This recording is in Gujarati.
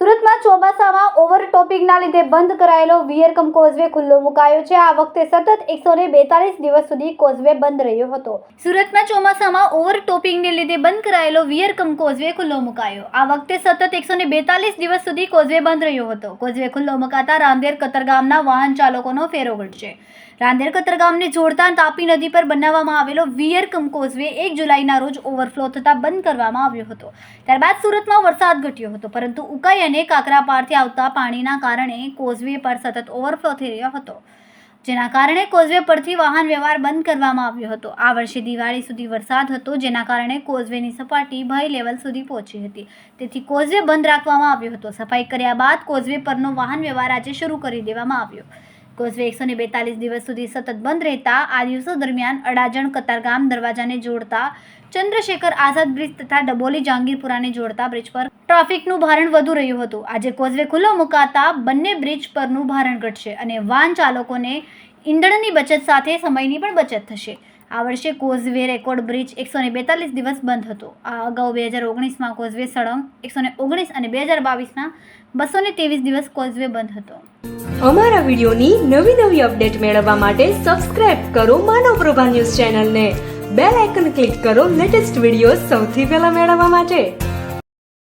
સુરતમાં ચોમાસામાં ઓવરટોપિંગના લીધે બંધ કરાયેલો વિયરકમ કોઝવે ખુલ્લો મુકાયો છે. આ વખતે સતત એકસો બેતાલીસ દિવસ સુધી કોઝવે બંધ રહ્યો હતો. સુરતમાં ચોમાસામાં ઓવરટોપિંગને લીધે બંધ કરાયેલો વિયરકમ કોઝવે ખુલ્લો મુકાયો. આ વખતે સતત એકસો બેતાલીસ દિવસ સુધી કોઝવે બંધ રહ્યો હતો. કોઝવે ખુલ્લો મુકાતા રામદેર કતરગામના વાહન ચાલકોનો ફેરો ઘટશે રાંદેર કતરગામને જોડતા તાપી નદી પર બનાવવામાં આવેલો વિયરકમ કોઝવે એક જુલાઈના રોજ ઓવરફ્લો થતાં બંધ કરવામાં આવ્યો હતો. ત્યારબાદ સુરતમાં વરસાદ ઘટ્યો હતો, પરંતુ ઉકાઈ અને કાકરાપારથી આવતા પાણીના કારણે કોઝવે પર સતત ઓવરફ્લો થઈ રહ્યો હતો, જેના કારણે કોઝવે પરથી વાહન વ્યવહાર બંધ કરવામાં આવ્યો હતો. આ વર્ષે દિવાળી સુધી વરસાદ હતો, જેના કારણે કોઝવેની સપાટી ભય લેવલ સુધી પહોંચી હતી. તેથી કોઝવે બંધ રાખવામાં આવ્યો હતો. સફાઈ કર્યા બાદ કોઝવે પરનો વાહન વ્યવહાર આજે શરૂ કરી દેવામાં આવ્યો. કોઝવે એકસો ને બેતાલીસ દિવસ સુધી સતત બંધ રહેતા, આ દિવસો દરમિયાન અડાજણ, કતારગામ દરવાજાને જોડતા, ચંદ્રશેખર આઝાદ બ્રિજ તથા ડબોલી, જહાંગીરપુરાને જોડતા બ્રિજ પર ટ્રાફિકનું ભારણ વધુ રહ્યું હતું. આજે કોઝવે ખુલ્લો મુકાતા બંને બ્રિજ પરનું ભારણ ઘટશે અને વાહન ચાલકોને ઈંધણની બચત સાથે સમયની પણ બચત થશે. આ વર્ષે કોઝવે રેકોર્ડ બ્રિજ એકસો ને બેતાલીસ દિવસ બંધ હતો. આ અગાઉ બે હજાર ઓગણીસમાં કોઝવે સળંગ, એકસો ને ઓગણીસ અને બે હજાર બાવીસના બસો ને ત્રેવીસ દિવસ કોઝવે બંધ હતો. અમારા વિડીયોની નવી નવી અપડેટ મેળવવા માટે સબસ્ક્રાઇબ કરો માનવ પ્રભા ન્યૂઝ ચેનલને. બેલ આઇકન ક્લિક કરો લેટેસ્ટ વીડિયો સૌથી પહેલા મેળવવા માટે.